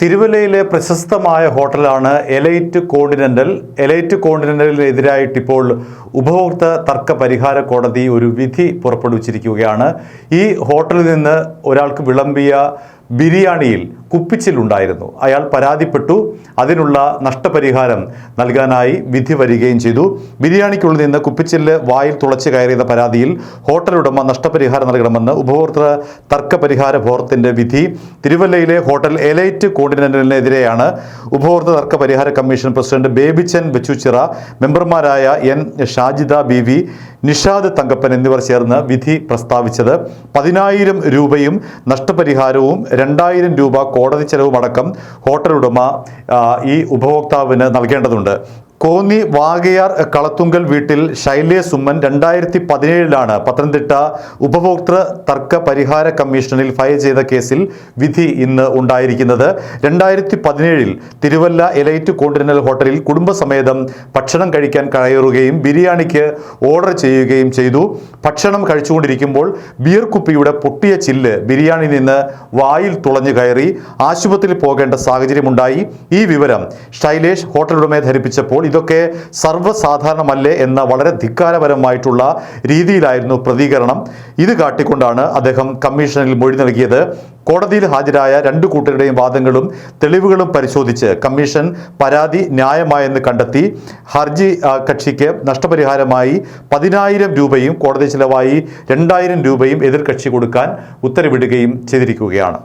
തിരുവല്ലയിലെ പ്രശസ്തമായ ഹോട്ടലാണ് elite continental elite കോണ്ടിനെന്റലിനെതിരായിട്ട് ഇപ്പോൾ ഉപഭോക്തൃ തർക്ക പരിഹാര കോടതി ഒരു വിധി പുറപ്പെടുവിച്ചിരിക്കുകയാണ്. ഈ ഹോട്ടലിൽ നിന്ന് ഒരാൾക്ക് വിളമ്പിയ ബിരിയാണിയിൽ കുപ്പിച്ചിലുണ്ടായിരുന്നു. അയാൾ പരാതിപ്പെട്ടു. അതിനുള്ള നഷ്ടപരിഹാരം നൽകാനായി വിധി വരികയും ചെയ്തു. ബിരിയാണിക്കുള്ളിൽ നിന്ന് കുപ്പിച്ചില്ല് വായിൽ തുളച്ച് കയറിയ പരാതിയിൽ ഹോട്ടൽ ഉടമ നഷ്ടപരിഹാരം നൽകണമെന്ന് ഉപഭോക്തൃ തർക്ക പരിഹാര ഫോറത്തിന്റെ വിധി തിരുവല്ലയിലെ ഹോട്ടൽ എലൈറ്റ് കോണ്ടിനെന്റലിനെതിരെയാണ് ഉപഭോക്തൃ തർക്ക പരിഹാര കമ്മീഷൻ പ്രസിഡന്റ് ബേബിച്ചൻ ബച്ചുച്ചിറ മെമ്പർമാരായ N Shajida B V Nishad Thankappan എന്നിവർ ചേർന്ന് വിധി പ്രസ്താവിച്ചത് പതിനായിരം രൂപയും നഷ്ടപരിഹാരവും രണ്ടായിരം രൂപ കോടതി ചെലവുമടക്കം ഹോട്ടൽ ഉടമ ഈ ഉപഭോക്താവിന് നൽകേണ്ടതുണ്ട്. കോന്നി വാകയാർ കളത്തുങ്കൽ വീട്ടിൽ ശൈലേഷ് സുമ്മൻ രണ്ടായിരത്തി പതിനേഴിലാണ് പത്തനംതിട്ട ഉപഭോക്തൃ തർക്ക പരിഹാര കമ്മീഷനിൽ ഫയൽ ചെയ്ത കേസിൽ വിധി ഇന്ന് ഉണ്ടായിരിക്കുന്നത്. രണ്ടായിരത്തി പതിനേഴിൽ തിരുവല്ല എലൈറ്റ് കോണ്ടിനൽ ഹോട്ടലിൽ കുടുംബസമേതം ഭക്ഷണം കഴിക്കാൻ കയറുകയും ബിരിയാണിക്ക് ഓർഡർ ചെയ്യുകയും ചെയ്തു. ഭക്ഷണം കഴിച്ചുകൊണ്ടിരിക്കുമ്പോൾ ബിയർ കുപ്പിയുടെ പൊട്ടിയ ചില്ല് ബിരിയാണി നിന്ന് വായിൽ തുളഞ്ഞു കയറി ആശുപത്രിയിൽ പോകേണ്ട സാഹചര്യമുണ്ടായി. ഈ വിവരം ശൈലേഷ് ഹോട്ടലുടമയെ ധരിപ്പിച്ചപ്പോൾ ഇതൊക്കെ സർവസാധാരണമല്ലേ എന്ന വളരെ ധിക്കാരപരമായിട്ടുള്ള രീതിയിലായിരുന്നു പ്രതികരണം. ഇത് കാട്ടിക്കൊണ്ടാണ് അദ്ദേഹം കമ്മീഷനിൽ മൊഴി നൽകിയത്. കോടതിയിൽ ഹാജരായ രണ്ട് കൂട്ടരുടെയും വാദങ്ങളും തെളിവുകളും പരിശോധിച്ച് കമ്മീഷൻ പരാതി ന്യായമായെന്ന് കണ്ടെത്തി. ഹർജി കക്ഷിക്ക് നഷ്ടപരിഹാരമായി പതിനായിരം രൂപയും കോടതി ചിലവായി രണ്ടായിരം രൂപയും എതിർകക്ഷി കൊടുക്കാൻ ഉത്തരവിടുകയും ചെയ്തിരിക്കുകയാണ്.